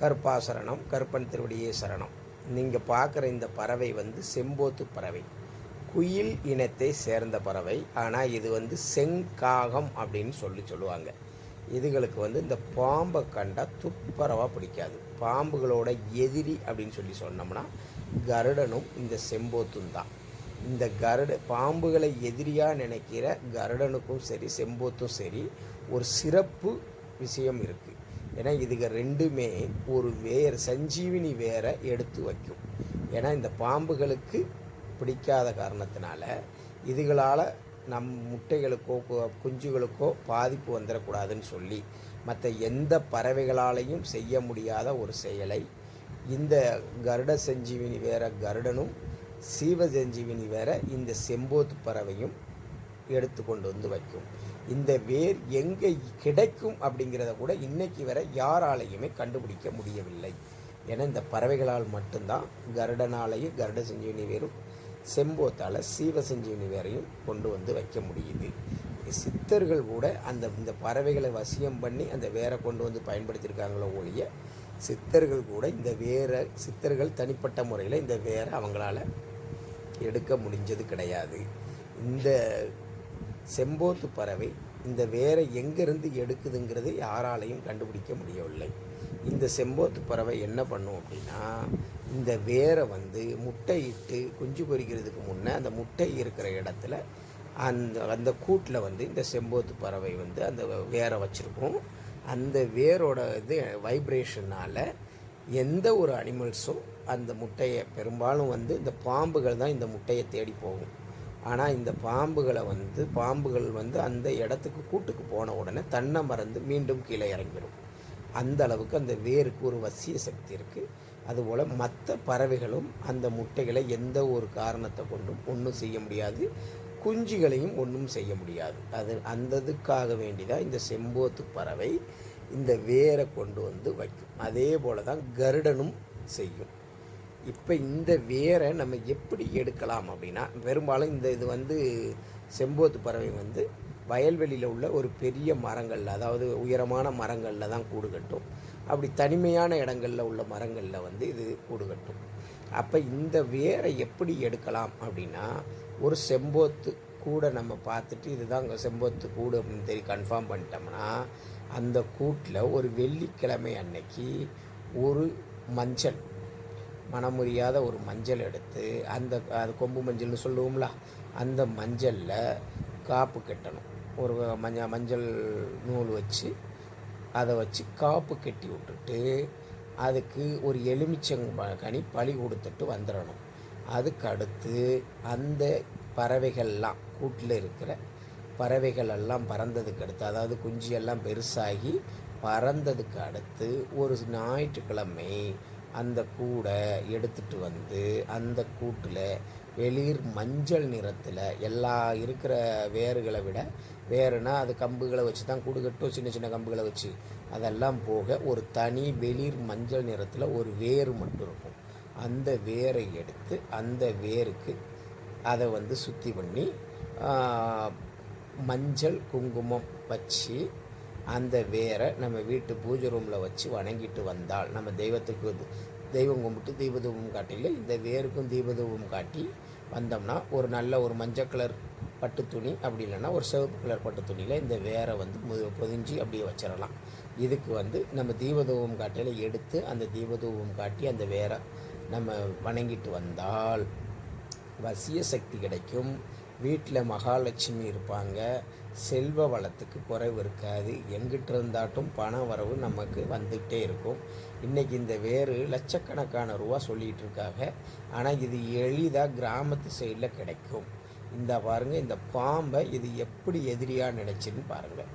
கருப்பாசரணம் கருப்பன் திருவடியே சரணம். நீங்கள் பார்க்குற இந்த பறவை வந்து செம்போத்து பறவை. குயில் இனத்தை சேர்ந்த பறவை. ஆனால் இது வந்து செங்காகம் அப்படின்னு சொல்லி சொல்லுவாங்க. இதுகளுக்கு வந்து இந்த பாம்பை கண்டால் துப்பரவாக பிடிக்காது. பாம்புகளோட எதிரி அப்படின்னு சொல்லி சொன்னோம்னா கருடனும் இந்த செம்போத்தும் தான். இந்த கருட பாம்புகளை எதிரியாக நினைக்கிற கருடனுக்கும் சரி செம்போத்தும் சரி ஒரு சிறப்பு விஷயம் இருக்குது ஏன்னா இதுக ரெண்டுமே ஒரு வேர் சஞ்சீவினி வேரை எடுத்து வைக்கும். ஏன்னா இந்த பாம்புகளுக்கு பிடிக்காத காரணத்தினால இதுகளால் நம் முட்டைகளுக்கோ கு- குஞ்சுகளுக்கோ பாதிப்பு வந்துடக்கூடாதுன்னு சொல்லி மற்ற எந்த பறவைகளாலையும் செய்ய முடியாத ஒரு செயலை இந்த கருட சஞ்சீவினி வேற கருடனும் சீவ சஞ்சீவினி வேற இந்த செம்போத்து பறவையும் எடுத்து கொண்டு வந்து வைக்கும். இந்த வேர் எங்கே கிடைக்கும் அப்படிங்கிறத கூட இன்னைக்கு வரை யாராலையுமே கண்டுபிடிக்க முடியவில்லை. ஏன்னா இந்த பறவைகளால் மட்டும்தான் கருடனாலேயும் கருட சஞ்சீவினி வேரும் செம்போத்தால் சீவ சஞ்சீவினி வேரையும் கொண்டு வந்து வைக்க முடியுது. சித்தர்கள் கூட அந்த இந்த பறவைகளை வசியம் பண்ணி அந்த வேரை கொண்டு வந்து பயன்படுத்தியிருக்காங்களோ ஒழிய சித்தர்கள் கூட இந்த வேரை சித்தர்கள் தனிப்பட்ட முறையில் இந்த வேரை அவங்களால எடுக்க முடிஞ்சது கிடையாது. இந்த செம்போத்து பறவை இந்த வேரை எங்கேருந்து எடுக்குதுங்கிறது யாராலையும் கண்டுபிடிக்க முடியவில்லை. இந்த செம்போத்து பறவை என்ன பண்ணும் அப்படின்னா இந்த வேரை வந்து முட்டையிட்டு குஞ்சு பொரிக்கிறதுக்கு முன்னே அந்த முட்டை இருக்கிற இடத்துல அந்த அந்த கூட்டில் வந்து இந்த செம்போத்து பறவை வந்து அந்த வேரை வச்சுருக்கும். அந்த வேரோட இது வைப்ரேஷனால் எந்த ஒரு அனிமல்ஸும் அந்த முட்டையை பெரும்பாலும் வந்து இந்த பாம்புகள் தான் இந்த முட்டையை தேடி போகும். ஆனால் இந்த பாம்புகளை வந்து பாம்புகள் வந்து அந்த இடத்துக்கு கூட்டுக்கு போன உடனே தன்னை மறந்து மீண்டும் கீழே இறங்கிடும் அந்த அளவுக்கு அந்த வேருக்கு ஒரு வசிய சக்தி இருக்குது அதுபோல் மற்ற பறவைகளும் அந்த முட்டைகளை எந்த ஒரு காரணத்தை கொண்டும் ஒன்றும் செய்ய முடியாது. குஞ்சுகளையும் ஒன்றும் செய்ய முடியாது. அது அந்த இதுக்காக வேண்டிதான் இந்த செம்போத்து பறவை இந்த வேரை கொண்டு வந்து வைக்கும். அதே போல தான் கருடனும் செய்யும். இப்போ இந்த வேரை நம்ம எப்படி எடுக்கலாம் அப்படின்னா பெரும்பாலும் இந்த இது வந்து செம்போத்து பறவை வந்து வயல்வெளியில் உள்ள ஒரு பெரிய மரங்களில் அதாவது உயரமான மரங்களில் தான் கூடு கட்டும். அப்படி தனிமையான இடங்களில் உள்ள மரங்களில் வந்து இது கூடு கட்டும். அப்போ இந்த வேரை எப்படி எடுக்கலாம் அப்படின்னா ஒரு செம்போத்து கூடை நம்ம பார்த்துட்டு இதுதான் அங்கே செம்போத்து கூடு அப்படின்னு தெரிய கன்ஃபார்ம் பண்ணிட்டோம்னா அந்த கூட்டில் ஒரு வெள்ளிக்கிழமை அன்னைக்கு ஒரு மஞ்சள் மனமுறியாத ஒரு மஞ்சள் எடுத்து அந்த அது கொம்பு மஞ்சள்னு சொல்லுவோம்ல அந்த மஞ்சளில் காப்பு கட்டணும். ஒரு மஞ்ச மஞ்சள் நூல் வச்சு அதை வச்சு காப்பு கட்டி விட்டுட்டு அதுக்கு ஒரு எலுமிச்சங்கனி பழி கொடுத்துட்டு வந்துடணும். அதுக்கு அடுத்து அந்த பறவைகள்லாம் கூட்டில் இருக்கிற பறவைகள் எல்லாம் பறந்ததுக்கு அடுத்து அதாவது குஞ்சு எல்லாம் பெருசாகி பறந்ததுக்கு அடுத்து ஒரு ஞாயிற்றுக்கிழமை அந்த கூடை எடுத்துட்டு வந்து அந்த கூட்டில் வெளிர் மஞ்சள் நிறத்தில் எல்லா இருக்கிற வேர்களை விட வேறுனா அது கம்புகளை வச்சு தான் கூடு கட்டும் சின்ன சின்ன கம்புகளை வச்சு. அதெல்லாம் போக ஒரு தனி வெளிர் மஞ்சள் நிறத்தில் ஒரு வேர் மட்டும் இருக்கும். அந்த வேரை எடுத்து அந்த வேருக்கு அதை வந்து சுத்தி பண்ணி மஞ்சள் குங்குமம் வச்சு அந்த வேரை நம்ம வீட்டு பூஜை ரூமில் வச்சு வணங்கிட்டு வந்தால் நம்ம தெய்வத்துக்கு தெய்வம் கும்பிட்டு தீபதூபம் காட்டியில் இந்த வேருக்கும் தீபதூபம் காட்டி வந்தோம்னா ஒரு நல்ல ஒரு மஞ்சள் கலர் பட்டு துணி அப்படி இல்லைன்னா ஒரு சிவப்பு கலர் பட்டு துணியில் இந்த வேரை வந்து மு- பொதிஞ்சு அப்படியே வச்சிடலாம். இதுக்கு வந்து நம்ம தீபதூபம் காட்டியில் எடுத்து அந்த தீபதூபம் காட்டி அந்த வேரை நம்ம வணங்கிட்டு வந்தால் வசிய சக்தி கிடைக்கும். வீட்டில் மகாலட்சுமி இருப்பாங்க. செல்வ வளத்துக்கு குறைவு இருக்காது. எங்கிட்ட இருந்தாட்டும் பண வரவு நமக்கு வந்துகிட்டே இருக்கும். இன்றைக்கி இந்த வேறு லட்சக்கணக்கான ரூபா சொல்லிகிட்டு இருக்காங்க. ஆனால் இது எளிதாக கிராமத்து சைடில் கிடைக்கும். இந்த பாருங்கள் இந்த பாம்பை இது எப்படி எதிரியாக நினச்சின்னு பாருங்கள்